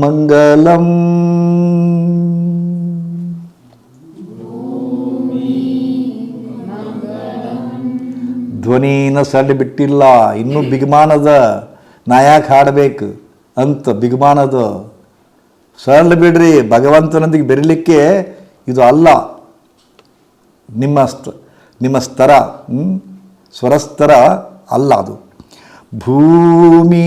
ಮಂಗಲಂ. ಧ್ವನಿನ ಸಡ್ ಬಿಟ್ಟಿಲ್ಲ, ಇನ್ನೂ ಬಿಗ್ಮಾನದ ನಾ ಹಾಡಬೇಕು ಅಂತ ಬಿಗ್ಮಾನದ. ಸರಳ ಬಿಡ್ರಿ, ಭಗವಂತನೊಂದಿಗೆ ಬೆರಿಲಿಕ್ಕೆ ಇದು ಅಲ್ಲ. ನಿಮ್ಮ ಸ್ತ ನಿಮ್ಮ ಸ್ತರ? ಸ್ವರಸ್ತರ ಅಲ್ಲ ಅದು. ಭೂಮಿ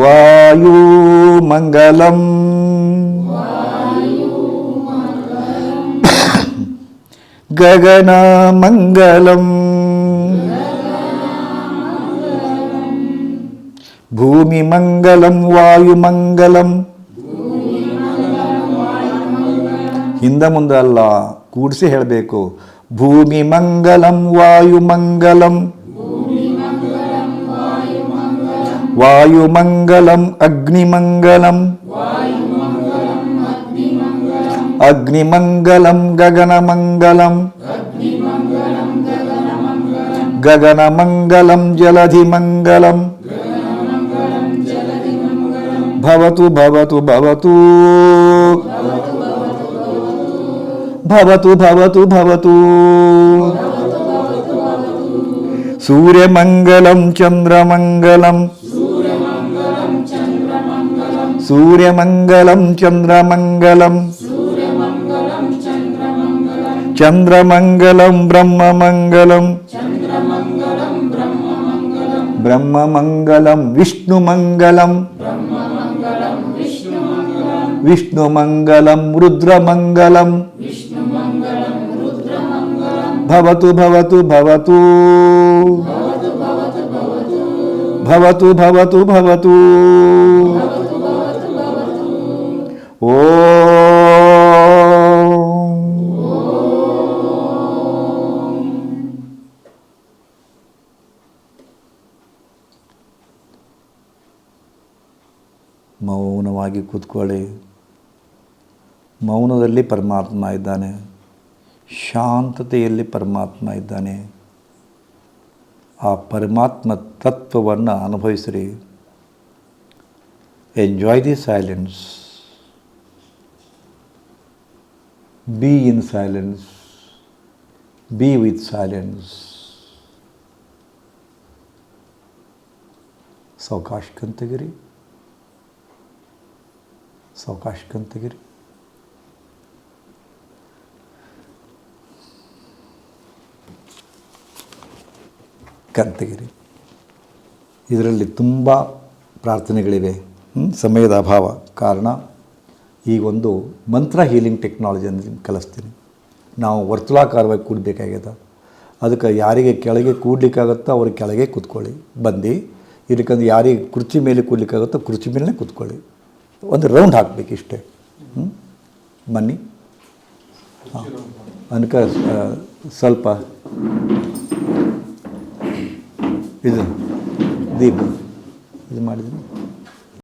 ವಾಯು ಮಂಗಲಂ. ಗಗನ ಮಂಗಲಂ. ಭೂಮಿ ಮಂಗಲಂ, ವಾಯು ಮಂಗಲಂ. ಹಿಂದೆ ಮುಂದೆ ಅಲ್ಲ, ಕೂಡಿಸಿ ಹೇಳಬೇಕು. ಭೂಮಿ ಮಂಗಲಂ वायुमङ्गलम् अग्निमङ्गलम् अग्निमङ्गलं गगनमङ्गलम् गगनमङ्गलं जलधिमङ्गलम् भवतु भवतु भवतु। भवतु भवतु भवतु। सूर्यमङ्गलं चन्द्रमङ्गलम् సూర్యమంగళం చంద్రమంగళం. చంద్రమంగళం బ్రహ్మమంగళం. బ్రహ్మమంగళం విష్ణుమంగళం. విష్ణుమంగళం రుద్రమంగళం. భవతు భవతు భవతు. భవతు భవతు భవతు. ಮೌನವಾಗಿ ಕೂತ್ಕೊಳ್ಳಿ. ಮೌನದಲ್ಲಿ ಪರಮಾತ್ಮ ಇದ್ದಾನೆ. ಶಾಂತತೆಯಲ್ಲಿ ಪರಮಾತ್ಮ ಇದ್ದಾನೆ. ಆ ಪರಮಾತ್ಮ ತತ್ವವನ್ನು ಅನುಭವಿಸಿರಿ. Enjoy the silence be in silence be with silence ಸಾವಕಾಶ ಕಂತಗಿರಿ ಸಾವಕಾಶ ಕಂತಗಿರಿ ಕಂತಗಿರಿ ಇದರಲ್ಲಿ ತುಂಬ ಪ್ರಾರ್ಥನೆಗಳಿವೆ? ಸಮಯದ ಅಭಾವ ಕಾರಣ ಈ ಒಂದು ಮಂತ್ರ ಹೀಲಿಂಗ್ ಟೆಕ್ನಾಲಜಿಯನ್ನು ನಿಮ್ಗೆ ಕಲಿಸ್ತೀನಿ. ನಾವು ವರ್ತುಲಾಕಾರವಾಗಿ ಕೂಡಬೇಕಾಗ್ಯದ. ಅದಕ್ಕೆ ಯಾರಿಗೆ ಕೆಳಗೆ ಕೂಡ್ಲಿಕ್ಕಾಗುತ್ತೋ ಅವ್ರಿಗೆ ಕೆಳಗೆ ಕೂತ್ಕೊಳ್ಳಿ. ಬಂದು ಇದಕ್ಕಂತ ಯಾರಿಗೆ ಕುರ್ಚಿ ಮೇಲೆ ಕೂಡ್ಲಿಕ್ಕಾಗುತ್ತೋ ಕುರ್ಚಿ ಮೇಲೆ ಕೂತ್ಕೊಳ್ಳಿ. ಒಂದು ರೌಂಡ್ ಹಾಕಬೇಕು ಇಷ್ಟೇ. ಹ್ಞೂ ಬನ್ನಿ. ಹಾಂ. ಅನ್ಕ ಸ್ವಲ್ಪ. ಇದು ದೀಪ. ಇದು ಮಾಡಿದ್ದೀನಿ